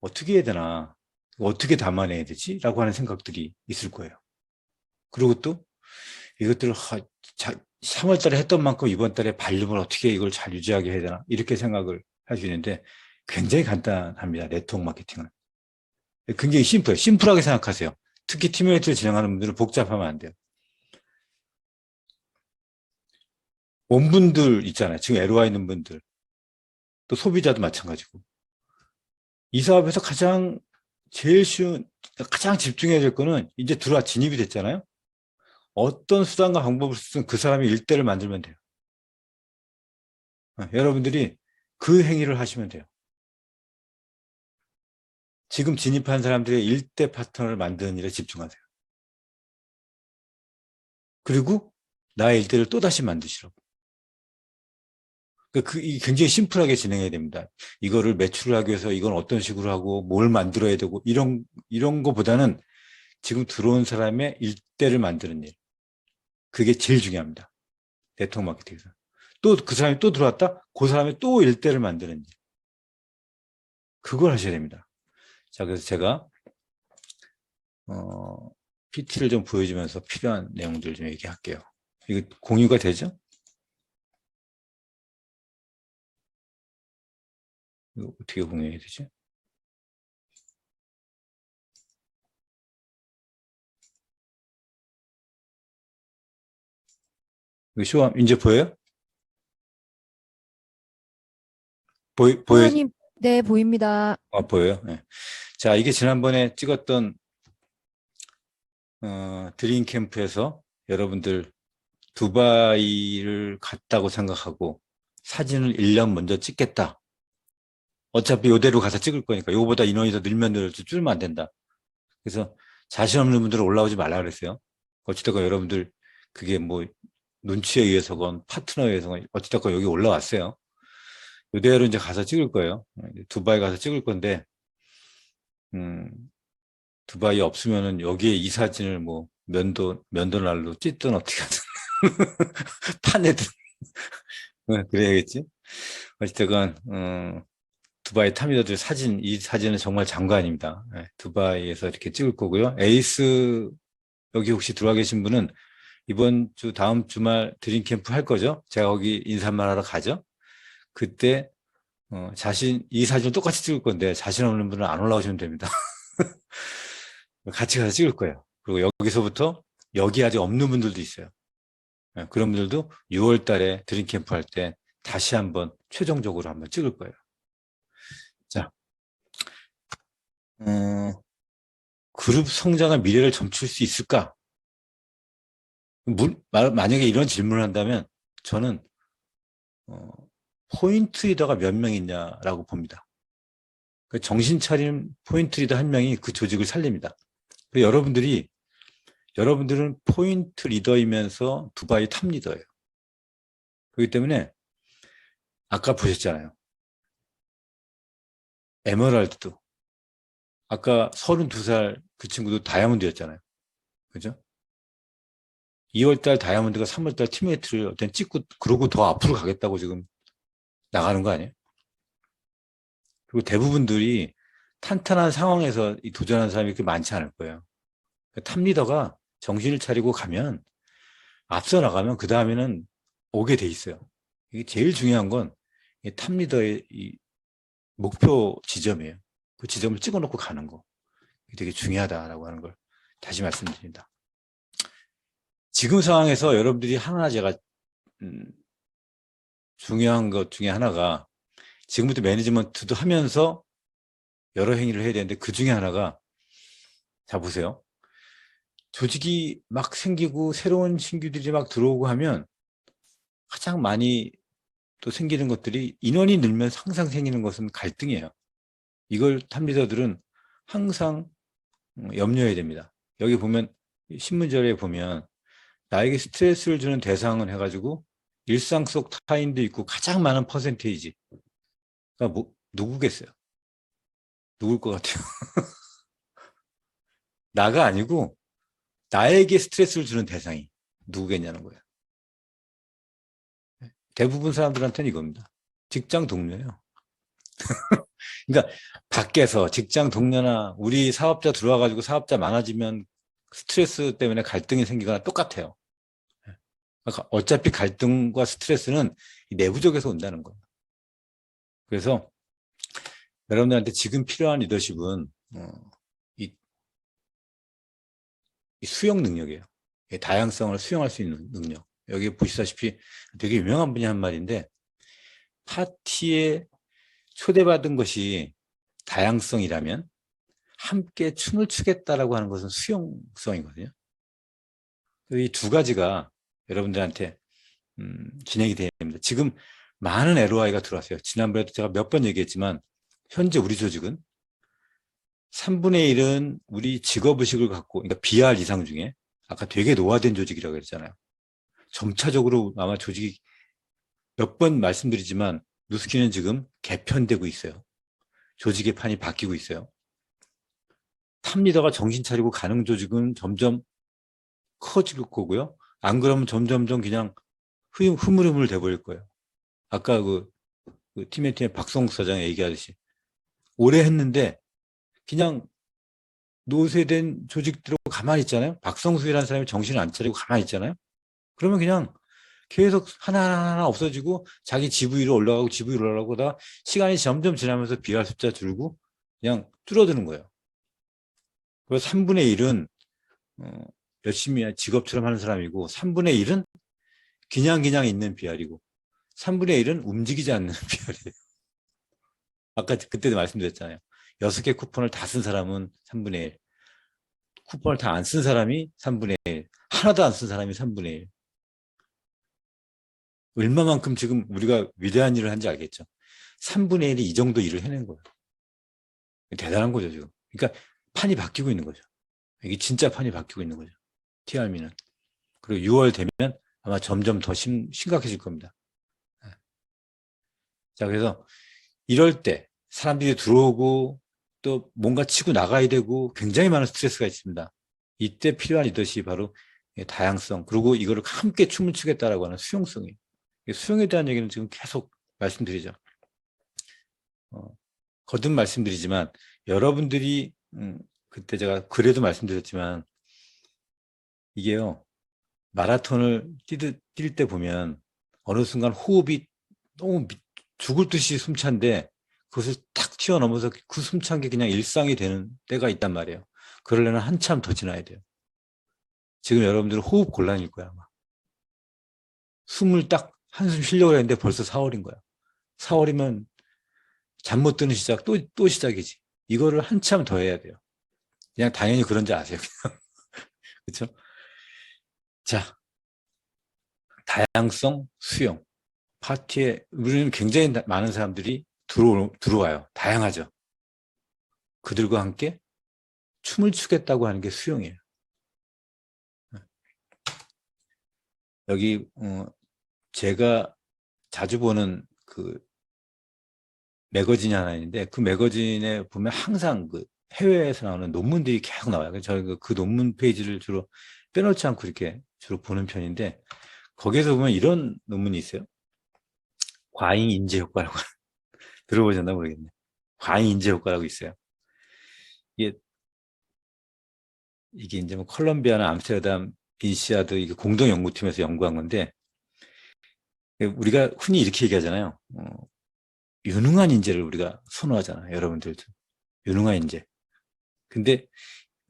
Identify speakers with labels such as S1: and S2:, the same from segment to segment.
S1: 어떻게 해야 되나, 어떻게 담아내야 되지? 라고 하는 생각들이 있을 거예요. 그리고 또 이것들을 하, 자, 3월 달에 했던 만큼 이번 달에 발림을 어떻게 이걸 잘 유지하게 해야 되나 이렇게 생각을 할 수 있는데 굉장히 간단합니다. 네트워크 마케팅은. 굉장히 심플해요. 심플하게 생각하세요. 특히 팀메이트를 진행하는 분들은 복잡하면 안 돼요. 원분들 있잖아요. 지금 LOA 있는 분들. 또 소비자도 마찬가지고. 이 사업에서 가장 제일 쉬운, 가장 집중해야 될 거는 이제 들어와 진입이 됐잖아요. 어떤 수단과 방법을 쓰든 그 사람이 일대를 만들면 돼요. 어, 여러분들이 그 행위를 하시면 돼요. 지금 진입한 사람들의 일대 파트너를 만드는 일에 집중하세요. 그리고 나의 일대를 또다시 만드시라고. 그, 그, 이 굉장히 심플하게 진행해야 됩니다. 이거를 매출을 하기 위해서 이건 어떤 식으로 하고 뭘 만들어야 되고 이런, 이런 거보다는 지금 들어온 사람의 일대를 만드는 일. 그게 제일 중요합니다. 네트워크 마케팅에서. 또 그 사람이 또 들어왔다? 그 사람이 또 일대를 만드는 일. 그걸 하셔야 됩니다. 자, 그래서 제가, 어, PT를 좀 보여주면서 필요한 내용들 좀 얘기할게요. 이거 공유가 되죠? 이거 어떻게 공유해야 되지? 이거 쇼, 이제 보여요? 보이, 보여,
S2: 회원님, 네, 보입니다.
S1: 아, 보여요? 네. 자, 이게 지난번에 찍었던, 어, 드림 캠프에서 여러분들 두바이를 갔다고 생각하고 사진을 1년 먼저 찍겠다. 어차피 요대로 가서 찍을 거니까 요거보다 인원이 더 늘면 늘지 줄면 안 된다. 그래서 자신 없는 분들은 올라오지 말라 그랬어요. 어찌됐건 여러분들 그게 뭐 눈치에 의해서건 파트너에 의해서건 어찌됐건 여기 올라왔어요. 요대로 이제 가서 찍을 거예요. 두바이 가서 찍을 건데, 음, 두바이 없으면은 여기에 이 사진을 뭐 면도, 면도날로 찢든 어떻게 하든 파내든 어, 그래야겠지. 어찌됐건, 어, 두바이 타미더들 사진, 이 사진은 정말 장관입니다. 네, 두바이에서 이렇게 찍을 거고요. 에이스, 여기 혹시 들어와 계신 분은 이번 주, 다음 주말 드림 캠프 할 거죠? 제가 거기 인사만 하러 가죠? 그때, 어, 자신, 이 사진을 똑같이 찍을 건데 자신 없는 분은 안 올라오시면 됩니다. 같이 가서 찍을 거예요. 그리고 여기서부터 여기 아직 없는 분들도 있어요. 네, 그런 분들도 6월 달에 드림 캠프 할 때 다시 한번 최종적으로 한번 찍을 거예요. 자, 어, 그룹 성장의 미래를 점칠 수 있을까? 물, 마- 만약에 이런 질문을 한다면 저는 어, 포인트 리더가 몇 명 있냐라고 봅니다. 그 정신 차린 포인트 리더 한 명이 그 조직을 살립니다. 그 여러분들이 여러분들은 포인트 리더이면서 두바이 탑 리더예요. 그렇기 때문에 아까 보셨잖아요. 에메랄드도 아까 32살 그 친구도 다이아몬드였잖아요. 그죠? 2월달 다이아몬드가 3월달 팀메이트를 어떤 찍고 그러고 더 앞으로 가겠다고 지금 나가는 거 아니에요? 그리고 대부분들이 탄탄한 상황에서 이 도전하는 사람이 그렇게 많지 않을 거예요. 그러니까 탑 리더가 정신을 차리고 가면 앞서 나가면 그 다음에는 오게 돼 있어요. 이게 제일 중요한 건 탑 리더의 이 목표 지점이에요. 그 지점을 찍어놓고 가는 거. 되게 중요하다라고 하는 걸 다시 말씀드립니다. 지금 상황에서 여러분들이 하나 제가 음, 중요한 것 중에 하나가 지금부터 매니지먼트도 하면서 여러 행위를 해야 되는데 그 중에 하나가 자 보세요. 조직이 막 생기고 새로운 신규들이 막 들어오고 하면 가장 많이 또 생기는 것들이 인원이 늘면 항상 생기는 것은 갈등이에요. 이걸 탑리더들은 항상 음, 염려해야 됩니다. 여기 보면 신문절에 보면 나에게 스트레스를 주는 대상을 해가지고 일상 속 타인도 있고 가장 많은 퍼센테이지. 가 뭐, 누구겠어요? 누굴 것 같아요? 나가 아니고 나에게 스트레스를 주는 대상이 누구겠냐는 거예요. 대부분 사람들한테는 이겁니다. 직장 동료예요. 그러니까 밖에서 직장 동료나 우리 사업자 들어와 가지고 사업자 많아지면 스트레스 때문에 갈등이 생기거나 똑같아요. 그러니까 어차피 갈등과 스트레스는 이 내부적에서 온다는 거예요. 그래서 여러분들한테 지금 필요한 리더십은 어, 이, 이 수용 능력이에요. 이 다양성을 수용할 수 있는 능력. 여기 보시다시피 되게 유명한 분이 한 말인데 파티에 초대받은 것이 다양성이라면 함께 춤을 추겠다라고 하는 것은 수용성이거든요. 이 두 가지가 여러분들한테 음, 진행이 돼야 됩니다. 지금 많은 LOI가 들어왔어요. 지난번에도 제가 몇 번 얘기했지만 현재 우리 조직은 3분의 1은 우리 직업의식을 갖고 그러니까 BR 이상 중에 아까 되게 노화된 조직이라고 했잖아요. 점차적으로 아마 조직이 몇 번 말씀드리지만 누스키는 지금 개편되고 있어요. 조직의 판이 바뀌고 있어요. 탑리더가 정신 차리고 가는 조직은 점점 커질 거고요. 안 그러면 점점점 그냥 흐- 흐물흐물 돼버릴 거예요. 아까 그, 그 팀의 팀의 박성국 사장이 얘기하듯이 오래 했는데 그냥 노쇠된 조직대로 가만히 있잖아요. 박성수이라는 사람이 정신을 안 차리고 가만히 있잖아요. 그러면 그냥 계속 하나하나 없어지고 자기 GV로 올라가고 GV로 올라가고 다 시간이 점점 지나면서 비할 숫자 줄고 그냥 줄어드는 거예요. 그래서 3분의 1은 어, 열심히 직업처럼 하는 사람이고 3분의 1은 그냥 그냥 있는 비알이고 3분의 1은 움직이지 않는 비알이에요. 아까 그때도 말씀드렸잖아요. 여섯 개 쿠폰을 다 쓴 사람은 3분의 1. 쿠폰을 다 안 쓴 사람이 3분의 1. 하나도 안 쓴 사람이 3분의 1. 얼마만큼 지금 우리가 위대한 일을 한지 알겠죠? 3분의 1이 이 정도 일을 해낸 거예요. 대단한 거죠, 지금. 그러니까 판이 바뀌고 있는 거죠. 이게 진짜 판이 바뀌고 있는 거죠. TRM는. 그리고 6월 되면 아마 점점 더 심, 심각해질 겁니다. 네. 자, 그래서 이럴 때 사람들이 들어오고 또 뭔가 치고 나가야 되고 굉장히 많은 스트레스가 있습니다. 이때 필요한 리더십이 바로 이 다양성 그리고 이거를 함께 춤을 추겠다라고 하는 수용성이에요. 이 수용에 대한 얘기는 지금 계속 말씀드리죠. 어, 거듭 말씀드리지만 여러분들이 음, 그때 제가 글에도 말씀드렸지만 이게요 마라톤을 뛸 때 보면 어느 순간 호흡이 너무 미- 죽을 듯이 숨찬데 그것을 탁 튀어넘어서 그 숨찬 게 그냥 일상이 되는 때가 있단 말이에요. 그러려면 한참 더 지나야 돼요. 지금 여러분들은 호흡 곤란일 거야 아마. 숨을 딱 한숨 쉬려고 했는데 벌써 4월인 거야. 4월이면 잠 못 드는 시작 또, 또 시작이지. 이거를 한참 더 해야 돼요. 그냥 당연히 그런지 아세요. 그냥. 그렇죠? 자, 다양성 수용. 파티에 우리는 굉장히 나- 많은 사람들이 들어 들어와요. 다양하죠. 그들과 함께 춤을 추겠다고 하는 게 수용이에요. 여기 어, 제가 자주 보는 그 매거진이 하나 있는데 그 매거진에 보면 항상 그 해외에서 나오는 논문들이 계속 나와요. 그래서 저희가 그 논문 페이지를 주로 빼놓지 않고 이렇게 주로 보는 편인데 거기에서 보면 이런 논문이 있어요. 과잉 인재 효과라고 들어보셨나 모르겠네. 과잉 인재 효과라고 있어요. 이게 이게 이제 뭐 컬럼비아나 암스테르담 인시아드 이게 공동 연구팀에서 연구한 건데 우리가 흔히 이렇게 얘기하잖아요. 어, 유능한 인재를 우리가 선호하잖아요. 여러분들도 유능한 인재. 근데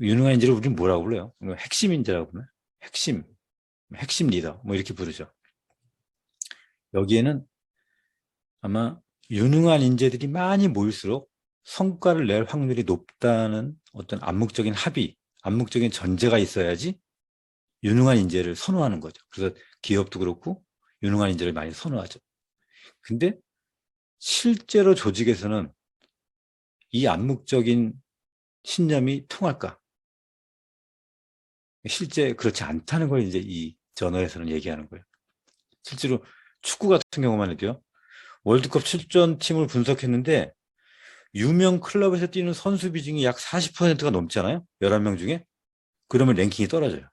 S1: 유능한 인재를 우리는 뭐라고 불러요? 핵심 인재라고 부르나요? 핵심, 핵심 리더 뭐 이렇게 부르죠. 여기에는 아마 유능한 인재들이 많이 모일수록 성과를 낼 확률이 높다는 어떤 암묵적인 합의, 암묵적인 전제가 있어야지 유능한 인재를 선호하는 거죠. 그래서 기업도 그렇고 유능한 인재를 많이 선호하죠. 근데 실제로 조직에서는 이 암묵적인 신념이 통할까? 실제 그렇지 않다는 걸 이제 이 저널에서는 얘기하는 거예요. 실제로 축구 같은 경우만 해도요. 월드컵 출전 팀을 분석했는데 유명 클럽에서 뛰는 선수 비중이 약 40%가 넘잖아요. 11명 중에. 그러면 랭킹이 떨어져요.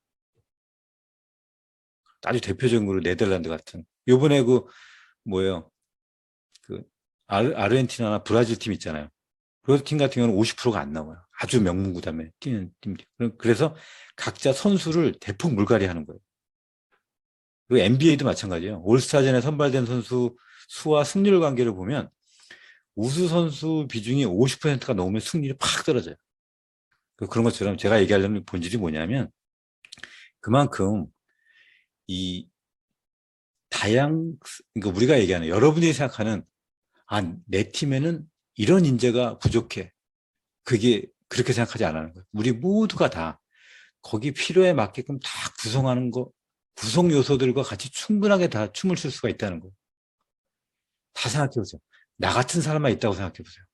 S1: 아주 대표적으로 네덜란드 같은. 요번에 그 뭐예요? 그 아르, 아르헨티나나 브라질 팀 있잖아요. 브라질 팀 같은 경우는 50%가 안 나와요. 아주 명문구단에 뛰는 팀들. 그래서 각자 선수를 대폭 물갈이 하는 거예요. 그리고 NBA도 마찬가지예요. 올스타전에 선발된 선수 수와 승률 관계를 보면 우수 선수 비중이 50%가 넘으면 승률이 팍 떨어져요. 그- 그런 것처럼 제가 얘기하려는 본질이 뭐냐면 그만큼 이 다양, 그러니까 우리가 얘기하는 여러분이 생각하는 아, 내 팀에는 이런 인재가 부족해. 그게 그렇게 생각하지 않는 거예요. 우리 모두가 다 거기 필요에 맞게끔 다 구성하는 거, 구성 요소들과 같이 충분하게 다 춤을 출 수가 있다는 거. 다 생각해 보세요. 나 같은 사람만 있다고 생각해 보세요.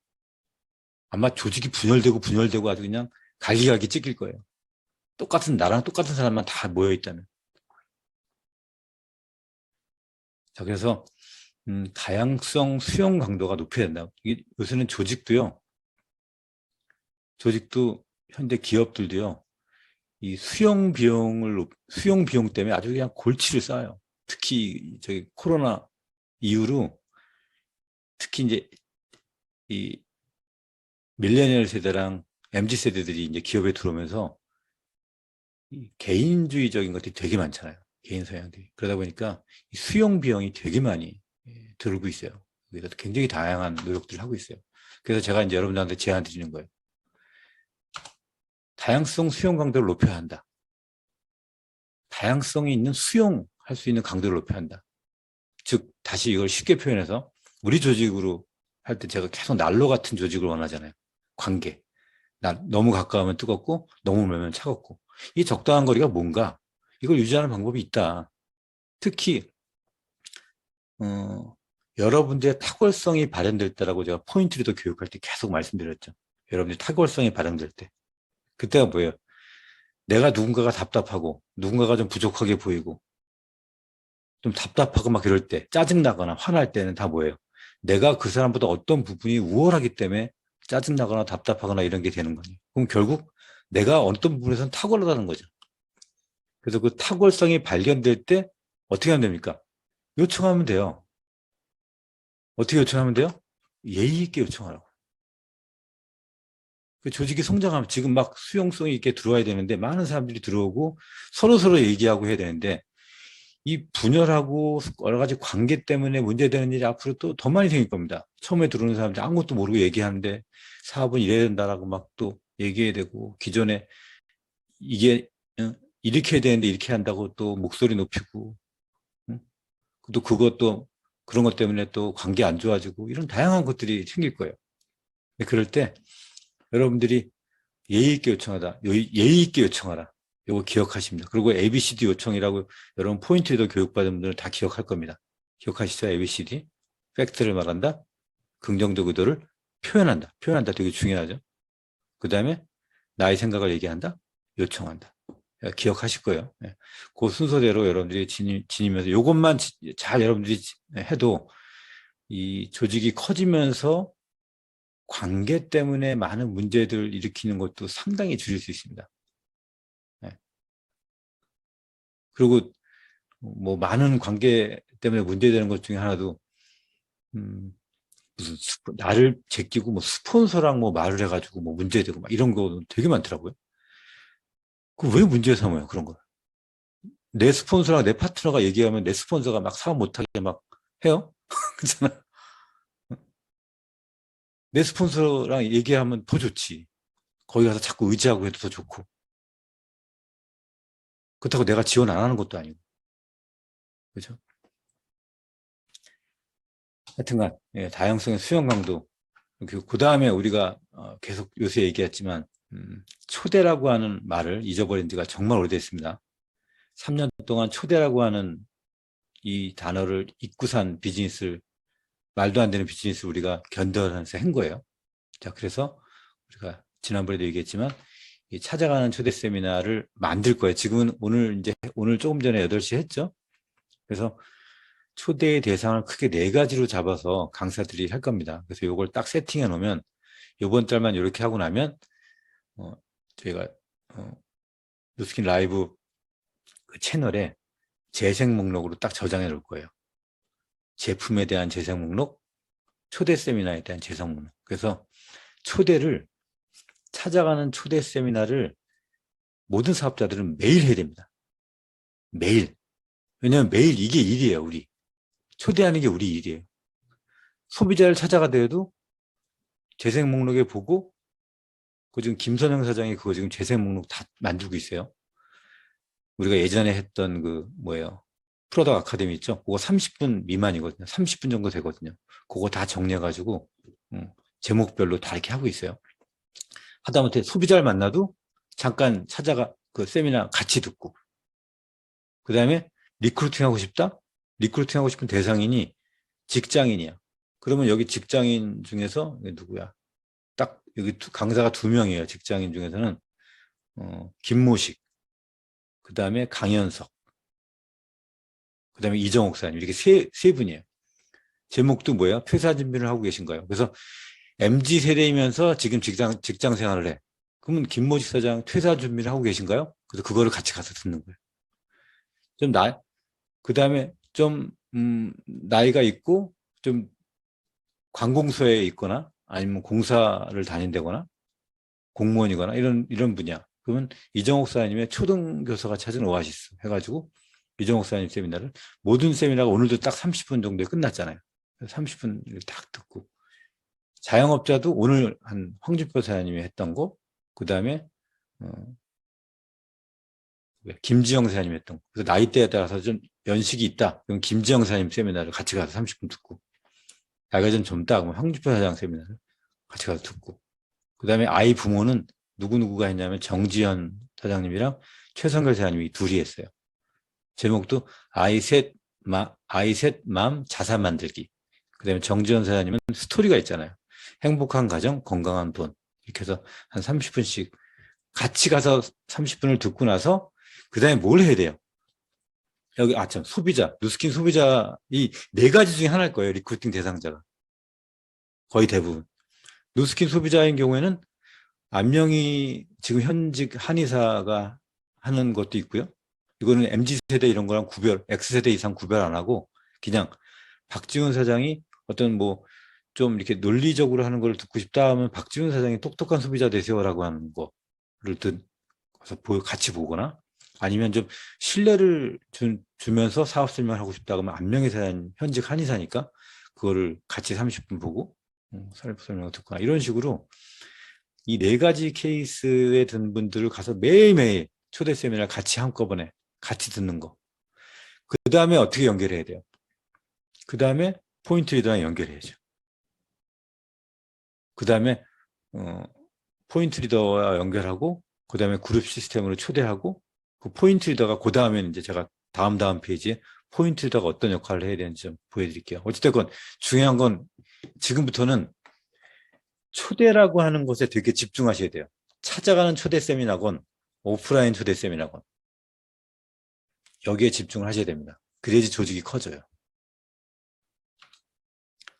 S1: 아마 조직이 분열되고 분열되고 아주 그냥 갈기갈기 찢길 거예요. 똑같은 나랑 똑같은 사람만 다 모여 있다면. 자, 그래서 음, 다양성 수용 강도가 높여야 된다. 이게 요새는 조직도요. 조직도 현대 기업들도요. 이 수용 비용을 높- 수용 비용 때문에 아주 그냥 골치를 쌓아요. 특히 저기 코로나 이후로 특히 이제 이 밀레니얼 세대랑 MZ 세대들이 이제 기업에 들어오면서 이 개인주의적인 것들이 되게 많잖아요. 개인 성향들이. 그러다 보니까 이 수용 비용이 되게 많이 예, 들고 있어요. 그래서 굉장히 다양한 노력들을 하고 있어요. 그래서 제가 이제 여러분들한테 제안 드리는 거예요. 다양성 수용 강도를 높여야 한다. 다양성이 있는 수용할 수 있는 강도를 높여야 한다. 즉, 다시 이걸 쉽게 표현해서 우리 조직으로 할 때 제가 계속 난로 같은 조직을 원하잖아요. 관계. 나, 너무 가까우면 뜨겁고, 너무 멀면 차갑고. 이 적당한 거리가 뭔가? 이걸 유지하는 방법이 있다. 특히, 어, 여러분들의 탁월성이 발현될 때라고 제가 포인트 리더 교육할 때 계속 말씀드렸죠. 여러분들의 탁월성이 발현될 때. 그때가 뭐예요? 내가 누군가가 답답하고, 누군가가 좀 부족하게 보이고, 좀 답답하고 막 이럴 때, 짜증나거나 화날 때는 다 뭐예요? 내가 그 사람보다 어떤 부분이 우월하기 때문에 짜증나거나 답답하거나 이런 게 되는 거예요. 그럼 결국 내가 어떤 부분에서는 탁월하다는 거죠. 그래서 그 탁월성이 발견될 때 어떻게 하면 됩니까? 요청하면 돼요. 어떻게 요청하면 돼요? 예의 있게 요청하라고. 그 조직이 성장하면 지금 막 수용성이 있게 들어와야 되는데 많은 사람들이 들어오고 서로 서로 얘기하고 해야 되는데 이 분열하고 여러 가지 관계 때문에 문제되는 일이 앞으로 또 더 많이 생길 겁니다. 처음에 들어오는 사람들 아무것도 모르고 얘기하는데 사업은 이래야 된다라고 막 또 얘기해야 되고 기존에 이게 어, 이렇게 해야 되는데 이렇게 한다고 또 목소리 높이고 응? 또 그것도 그런 것 때문에 또 관계 안 좋아지고 이런 다양한 것들이 생길 거예요. 그럴 때 여러분들이 예의 있게 요청하다. 예의 있게 요청하라. 이거 기억하십니다. 그리고 ABCD 요청이라고 여러분 포인트에도 교육받은 분들은 다 기억할 겁니다. 기억하시죠? ABCD. 팩트를 말한다. 긍정적 의도를 표현한다. 표현한다. 되게 중요하죠. 그 다음에 나의 생각을 얘기한다. 요청한다. 예, 기억하실 거예요. 예. 그 순서대로 여러분들이 진입해서 이것만 잘 여러분들이 해도 이 조직이 커지면서 관계 때문에 많은 문제들을 일으키는 것도 상당히 줄일 수 있습니다. 네. 그리고 뭐 많은 관계 때문에 문제되는 것 중에 하나도 음 무슨 나를 제끼고 뭐 스폰서랑 뭐 말을 해가지고 뭐 문제되고 막 이런 거 되게 많더라고요. 그 왜 문제 삼아요 그런 걸? 내 스폰서랑 내 파트너가 얘기하면 내 스폰서가 막 사업 못하게 막 해요? 그렇잖아. 내 스폰서랑 얘기하면 더 좋지. 거기 가서 자꾸 의지하고 해도 더 좋고. 그렇다고 내가 지원 안 하는 것도 아니고. 그죠? 하여튼간, 예, 다양성의 수용 강도. 그 다음에 우리가 어, 계속 요새 얘기했지만, 음, 초대라고 하는 말을 잊어버린 지가 정말 오래됐습니다. 3년 동안 초대라고 하는 이 단어를 잊고 산 비즈니스를 말도 안 되는 비즈니스 우리가 견뎌내서 한 거예요. 자, 그래서 우리가 지난번에도 얘기했지만 이 찾아가는 초대 세미나를 만들 거예요. 지금은 오늘 이제 오늘 조금 전에 8시 했죠. 그래서 초대의 대상을 크게 네 가지로 잡아서 강사들이 할 겁니다. 그래서 이걸 딱 세팅해 놓으면 이번 달만 이렇게 하고 나면 어, 저희가 어, 뉴스킨 라이브 그 채널에 재생 목록으로 딱 저장해 놓을 거예요. 제품에 대한 재생 목록, 초대 세미나에 대한 재성 목록. 그래서 초대를 찾아가는 초대 세미나를 모든 사업자들은 매일 해야 됩니다. 매일. 왜냐하면 매일 이게 일이에요, 우리. 초대하는 게 우리 일이에요. 소비자를 찾아가더라도 재생 목록에 보고 그 지금 김선영 사장이 그거 지금 재생 목록 다 만들고 있어요. 우리가 예전에 했던 그 뭐예요? 프로덕 아카데미 있죠? 그거 30분 미만이거든요. 30분 정도 되거든요. 그거 다 정리해가지고 음, 제목별로 다 이렇게 하고 있어요. 하다못해 소비자를 만나도 잠깐 찾아가 그 세미나 같이 듣고 그 다음에 리크루팅 하고 싶다? 리크루팅 하고 싶은 대상인이 직장인이야. 그러면 여기 직장인 중에서 누구야? 딱 여기 두- 강사가 두 명이에요. 직장인 중에서는 어, 김모식, 그 다음에 강현석, 그 다음에 이정옥 사님 이렇게 세, 세 분이에요. 제목도 뭐야? 퇴사 준비를 하고 계신 거예요. 그래서 MZ 세대이면서 지금 직장 직장 생활을 해. 그러면 김모식 사장 퇴사 준비를 하고 계신가요? 그래서 그거를 같이 가서 듣는 거예요. 좀 나, 그 다음에 좀, 음, 나이가 있고, 좀, 관공서에 있거나, 아니면 공사를 다닌다거나, 공무원이거나, 이런, 이런 분야. 그러면 이정옥 사장님의 초등 교사가 찾은 오아시스 해가지고, 이정옥 사장님 세미나를, 모든 세미나가 오늘도 딱 30분 정도에 끝났잖아요. 30분 이렇게 딱 듣고. 자영업자도 오늘 한 황준표 사장님이 했던 거, 그 다음에, 어, 왜, 김지영 사장님 했던 거. 그래서 나이대에 따라서 좀 연식이 있다. 그럼 김지영 사장님 세미나를 같이 가서 30분 듣고. 나이가 좀 젊다. 그러면 황주표 사장 세미나를 같이 가서 듣고. 그 다음에 아이 부모는 누구누구가 했냐면 정지현 사장님이랑 최성결 사장님이 둘이 했어요. 제목도 아이 셋, 마, 아이 셋, 맘, 자산 만들기. 그 다음에 정지현 사장님은 스토리가 있잖아요. 행복한 가정, 건강한 돈. 이렇게 해서 한 30분씩 같이 가서 30분을 듣고 나서 그 다음에 뭘 해야 돼요? 여기, 아, 참, 소비자, 누스킨 소비자, 이 네 가지 중에 하나일 거예요. 리크루팅 대상자가. 거의 대부분. 누스킨 소비자인 경우에는 안명이 지금 현직 한의사가 하는 것도 있고요. 이거는 MZ세대 이런 거랑 구별, X세대 이상 구별 안 하고 그냥 박지훈 사장이 어떤 뭐 좀 이렇게 논리적으로 하는 걸 듣고 싶다 하면 박지훈 사장이 똑똑한 소비자 되세요라고 하는 거를 듣, 같이 보거나 아니면 좀 신뢰를 주, 주면서 사업 설명하고 싶다 그러면 안명의 사장 현직 한의사니까 그거를 같이 30분 보고 음, 설- 설명을 듣거나 이런 식으로 이 네 가지 케이스에 든 분들을 가서 매일매일 초대 세미나를 같이 한꺼번에 같이 듣는 거. 그 다음에 어떻게 연결해야 돼요? 그 다음에 포인트 리더랑 연결해야죠. 그 다음에 어, 포인트 리더와 연결하고 그 다음에 그룹 시스템으로 초대하고 그 포인트 리더가 그 다음에는 이제 제가 다음 다음 페이지에 포인트 리더가 어떤 역할을 해야 되는지 좀 보여드릴게요. 어찌됐건 중요한 건 지금부터는 초대라고 하는 것에 되게 집중하셔야 돼요. 찾아가는 초대 세미나건 오프라인 초대 세미나건 여기에 집중을 하셔야 됩니다. 그래야지 조직이 커져요.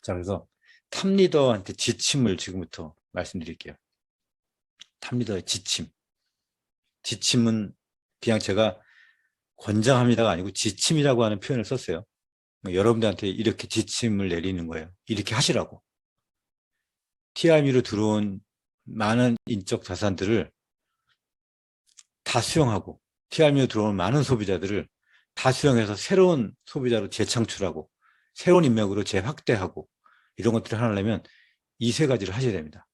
S1: 자, 그래서 탑리더한테 지침을 지금부터 말씀드릴게요. 탑리더의 지침. 지침은 그냥 제가 권장합니다가 아니고 지침이라고 하는 표현을 썼어요. 여러분들한테 이렇게 지침을 내리는 거예요. 이렇게 하시라고. TRM으로 들어온 많은 인적 자산들을 다 수용하고 TRM으로 들어온 많은 소비자들을 다 수용해서 새로운 소비자로 재창출하고 새로운 인맥으로 재확대하고 이런 것들을 하려면 이 세 가지를 하셔야 됩니다.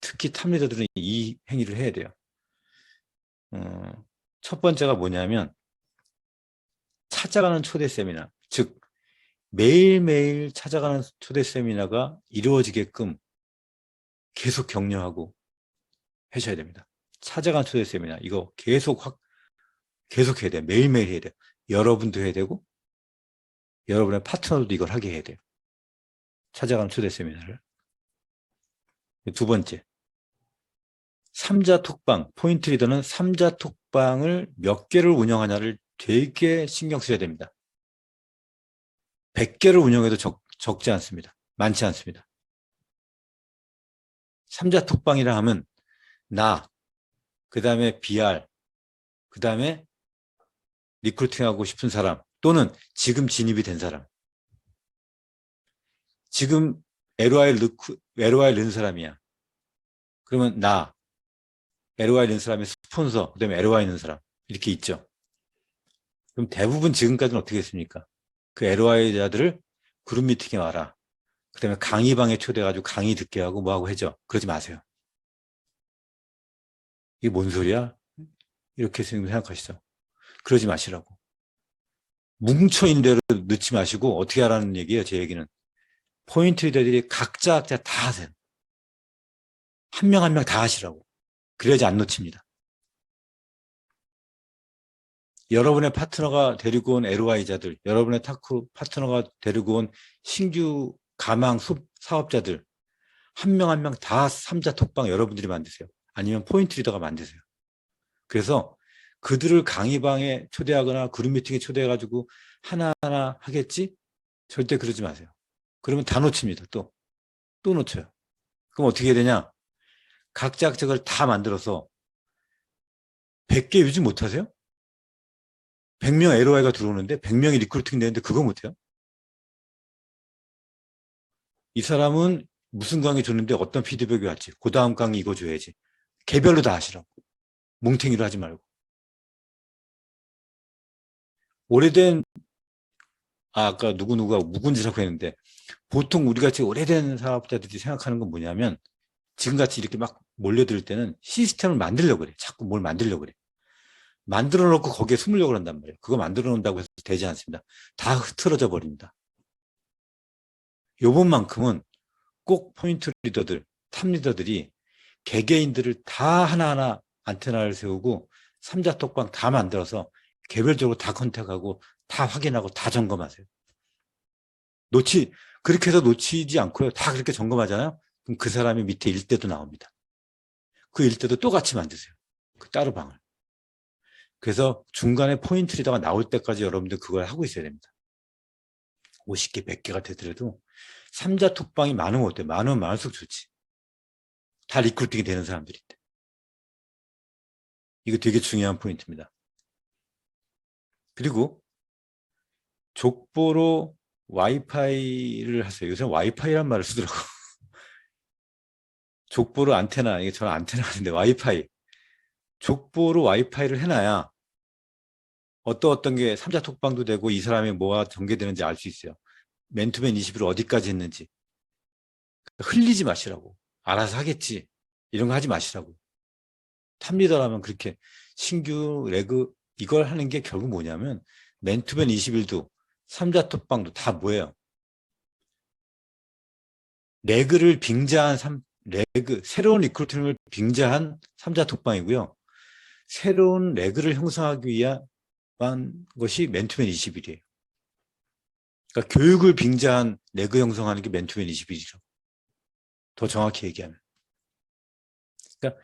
S1: 특히 탑리더들은 이 행위를 해야 돼요. 어, 첫 번째가 뭐냐면 찾아가는 초대 세미나, 즉 매일매일 찾아가는 초대 세미나가 이루어지게끔 계속 격려하고 하셔야 됩니다. 찾아가는 초대 세미나 이거 계속 확 계속 해야 돼요. 매일매일 해야 돼요. 여러분도 해야 되고 여러분의 파트너도 이걸 하게 해야 돼요. 찾아가는 초대 세미나를. 두 번째. 삼자 톡방, 포인트 리더는 삼자 톡방을 몇 개를 운영하냐를 되게 신경 써야 됩니다. 100개를 운영해도 적, 적지 않습니다. 많지 않습니다. 삼자 톡방이라 하면 나, 그 다음에 BR, 그 다음에 리크루팅하고 싶은 사람 또는 지금 진입이 된 사람. 지금 LOI를 넣고, 넣은 사람이야. 그러면 나, LOI 넣은 사람의 스폰서, 그 다음에 LOI 넣은 사람. 이렇게 있죠. 그럼 대부분 지금까지는 어떻게 했습니까? 그 LOI자들을 그룹 미팅에 와라. 그 다음에 강의방에 초대해가지고 강의 듣게 하고 뭐하고 해줘. 그러지 마세요. 이게 뭔 소리야? 이렇게 생각하시죠. 그러지 마시라고. 뭉쳐있는 대로 넣지 마시고 어떻게 하라는 얘기예요. 제 얘기는. 포인트 리더들이 각자 각자 다 하세요. 한 명 한 명 다 하시라고. 그래야지 안 놓칩니다. 여러분의 파트너가 데리고 온 LOI자들, 여러분의 타크 파트너가 데리고 온 신규 가망 수- 사업자들, 한 명 한 명 다 삼자 톡방 여러분들이 만드세요. 아니면 포인트 리더가 만드세요. 그래서 그들을 강의방에 초대하거나 그룹 미팅에 초대해가지고 하나하나 하겠지? 절대 그러지 마세요. 그러면 다 놓칩니다. 또. 또 놓쳐요. 그럼 어떻게 되냐? 각자 각자를 다 만들어서 100개 요즘 못하세요? 100명 LOI가 들어오는데 100명이 리크루팅 되는데 그거 못해요? 이 사람은 무슨 강의 줬는데 어떤 피드백이 왔지? 그 다음 강의 이거 줘야지. 개별로 다 하시라고. 뭉탱이로 하지 말고. 오래된 아, 아까 누구누구가 묵은지 자꾸 했는데 보통 우리 같이 오래된 사업자들이 생각하는 건 뭐냐면 지금같이 이렇게 막 몰려들 때는 시스템을 만들려고 그래. 자꾸 뭘 만들려고 그래. 만들어 놓고 거기에 숨으려고 한단 말이에요. 그거 만들어 놓는다고 해서 되지 않습니다. 다 흐트러져 버립니다. 요번만큼은 꼭 포인트 리더들, 탑 리더들이 개개인들을 다 하나하나 안테나를 세우고 삼자 톡방 다 만들어서 개별적으로 다 컨택하고 다 확인하고 다 점검하세요. 놓치 그렇게 해서 놓치지 않고요. 다 그렇게 점검하잖아요. 그럼 그 사람이 밑에 일대도 나옵니다. 그 일대도 또 같이 만드세요. 그 따로 방을. 그래서 중간에 포인트 리더가 나올 때까지 여러분들 그걸 하고 있어야 됩니다. 50개, 100개가 되더라도 삼자 톡방이 많으면 어때? 많으면 많을수록 좋지. 다 리크루팅이 되는 사람들인데. 이거 되게 중요한 포인트입니다. 그리고 족보로 와이파이를 하세요. 요새 와이파이란 말을 쓰더라고. 족보로 안테나, 이게 저는 안테나 하는데 와이파이. 족보로 와이파이를 해놔야 어떤 어떤 게 삼자 톡방도 되고 이 사람이 뭐가 전개되는지 알 수 있어요. 맨투맨 21을 어디까지 했는지. 흘리지 마시라고. 알아서 하겠지. 이런 거 하지 마시라고. 탑리더라면 그렇게 신규 레그 이걸 하는 게 결국 뭐냐면 맨투맨 21도 삼자 톡방도 다 뭐예요? 레그를 빙자한 삼, 레그 새로운 리크루팅을 빙자한 삼자 톡방이고요. 새로운 레그를 형성하기 위한 것이 맨투맨 21이에요. 그러니까 교육을 빙자한 레그 형성하는 게 맨투맨 21이죠. 더 정확히 얘기하면. 그러니까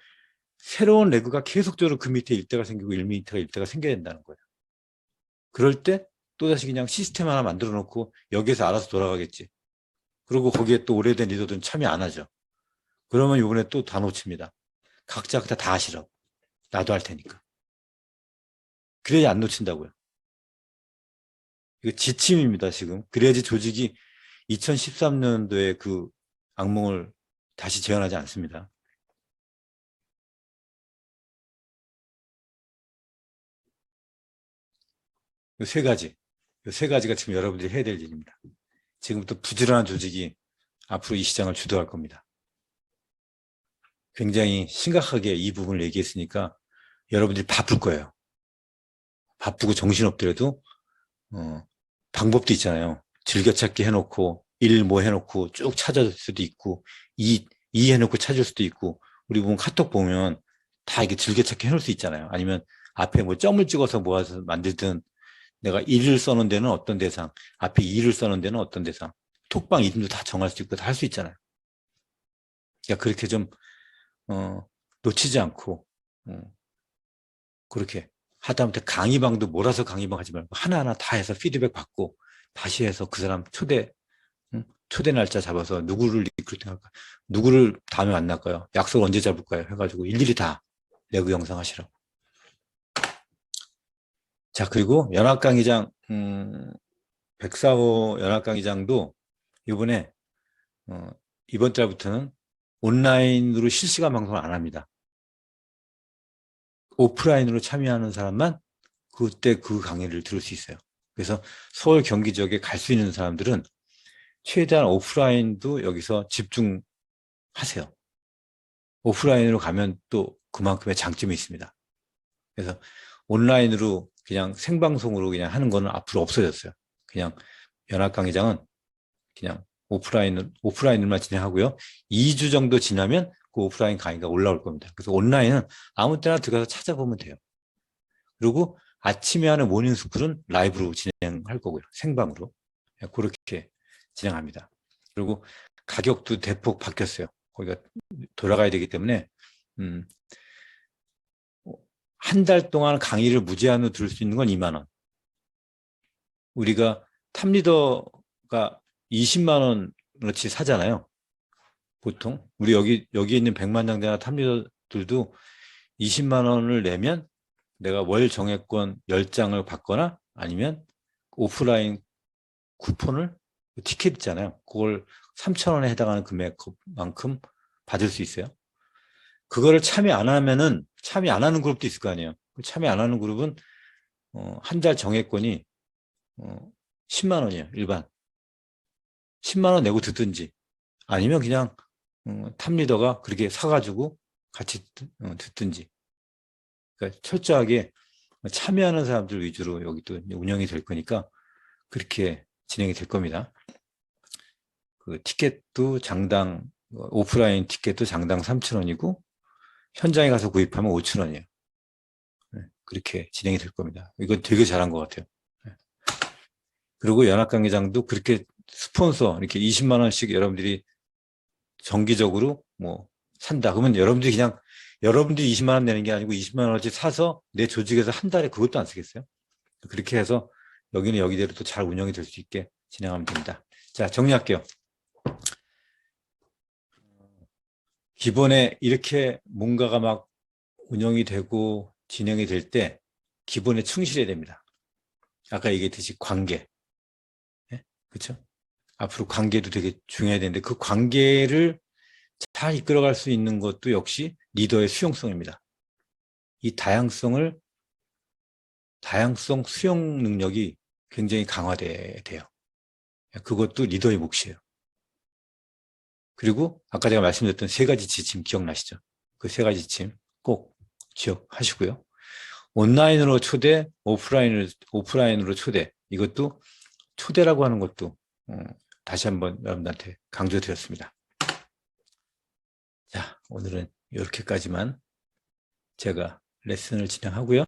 S1: 새로운 레그가 계속적으로 그 밑에 일대가 생기고 1미터가 일대가 생겨야 된다는 거예요. 그럴 때 또다시 그냥 시스템 하나 만들어 놓고 여기에서 알아서 돌아가겠지. 그리고 거기에 또 오래된 리더들은 참여 안 하죠. 그러면 이번에 또 다 놓칩니다. 각자 각자 다 하시라고. 나도 할 테니까. 그래야 안 놓친다고요. 이거 지침입니다, 지금. 그래야지 조직이 2013년도에 그 악몽을 다시 재현하지 않습니다. 이 세 가지. 이 세 가지가 지금 여러분들이 해야 될 일입니다. 지금부터 부지런한 조직이 앞으로 이 시장을 주도할 겁니다. 굉장히 심각하게 이 부분을 얘기했으니까 여러분들이 바쁠 거예요. 바쁘고 정신없더라도 어, 방법도 있잖아요. 즐겨찾기 해놓고 일 뭐 해놓고 쭉 찾을 수도 있고 이, 이 해놓고 찾을 수도 있고 우리 보면 카톡 보면 다 이게 즐겨찾기 해놓을 수 있잖아요. 아니면 앞에 뭐 점을 찍어서 모아서 만들든 내가 일을 써는 데는 어떤 대상, 앞에 일을 써는 데는 어떤 대상, 톡방 이름도 다 정할 수 있고 다 할 수 있잖아요. 그러니까 그렇게 좀 어, 놓치지 않고 어, 그렇게 하다못해 강의방도 몰아서 강의방 하지 말고 하나하나 다 해서 피드백 받고 다시 해서 그 사람 초대 응? 초대 날짜 잡아서 누구를 리크루팅 할까? 누구를 다음에 만날까요? 약속 언제 잡을까요? 해가지고 일일이 다 레그 영상 하시라고. 자 그리고 연합 강의장 음, 백사호 연합 강의장도 이번에 어, 이번 달부터는 온라인으로 실시간 방송을 안 합니다. 오프라인으로 참여하는 사람만 그때 그 강의를 들을 수 있어요. 그래서 서울 경기 지역에 갈 수 있는 사람들은 최대한 오프라인도 여기서 집중하세요. 오프라인으로 가면 또 그만큼의 장점이 있습니다. 그래서 온라인으로 그냥 생방송으로 그냥 하는 거는 앞으로 없어졌어요. 그냥 연합 강의장은 그냥 오프라인, 오프라인으로만 진행하고요. 2주 정도 지나면 그 오프라인 강의가 올라올 겁니다. 그래서 온라인은 아무 때나 들어가서 찾아보면 돼요. 그리고 아침에 하는 모닝 스쿨은 라이브로 진행할 거고요. 생방으로. 네, 그렇게 진행합니다. 그리고 가격도 대폭 바뀌었어요. 거기가 돌아가야 되기 때문에, 음, 한 달 동안 강의를 무제한으로 들을 수 있는 건 2만 원. 우리가 탑리더가 20만 원어치 사잖아요. 보통. 우리 여기, 여기 있는 100만 장대나 탑리더들도 20만 원을 내면 내가 월 정액권 10장을 받거나 아니면 오프라인 쿠폰을 티켓 있잖아요. 그걸 3천 원에 해당하는 금액만큼 받을 수 있어요. 그거를 참여 안 하면은 참여 안 하는 그룹도 있을 거 아니에요. 참여 안 하는 그룹은 어, 한 달 정액권이 어, 10만 원이에요. 일반. 10만 원 내고 듣든지 아니면 그냥 어, 탑리더가 그렇게 사가지고 같이 듣- 어, 듣든지 그러니까 철저하게 참여하는 사람들 위주로 여기 또 운영이 될 거니까 그렇게 진행이 될 겁니다. 그 티켓도 장당 어, 오프라인 티켓도 장당 3,000원이고 현장에 가서 구입하면 5,000원이에요. 그렇게 진행이 될 겁니다. 이건 되게 잘한 것 같아요. 네. 그리고 연합강의장도 그렇게 스폰서 이렇게 20만 원씩 여러분들이 정기적으로 뭐 산다. 그러면 여러분들이 그냥 여러분들이 20만 원 내는 게 아니고 20만 원어치 사서 내 조직에서 한 달에 그것도 안 쓰겠어요? 그렇게 해서 여기는 여기대로 또 잘 운영이 될 수 있게 진행하면 됩니다. 자, 정리할게요. 기본에 이렇게 뭔가가 막 운영이 되고 진행이 될 때 기본에 충실해야 됩니다. 아까 얘기했듯이 관계. 그렇죠? 앞으로 관계도 되게 중요해야 되는데 그 관계를 잘 이끌어갈 수 있는 것도 역시 리더의 수용성입니다. 이 다양성을 다양성 수용 능력이 굉장히 강화돼야 돼요. 그것도 리더의 몫이에요. 그리고 아까 제가 말씀드렸던 세 가지 지침 기억나시죠? 그 세 가지 지침 꼭 기억하시고요. 온라인으로 초대, 오프라인으로, 오프라인으로 초대. 이것도 초대라고 하는 것도 어, 다시 한번 여러분들한테 강조드렸습니다. 자, 오늘은 이렇게까지만 제가 레슨을 진행하고요.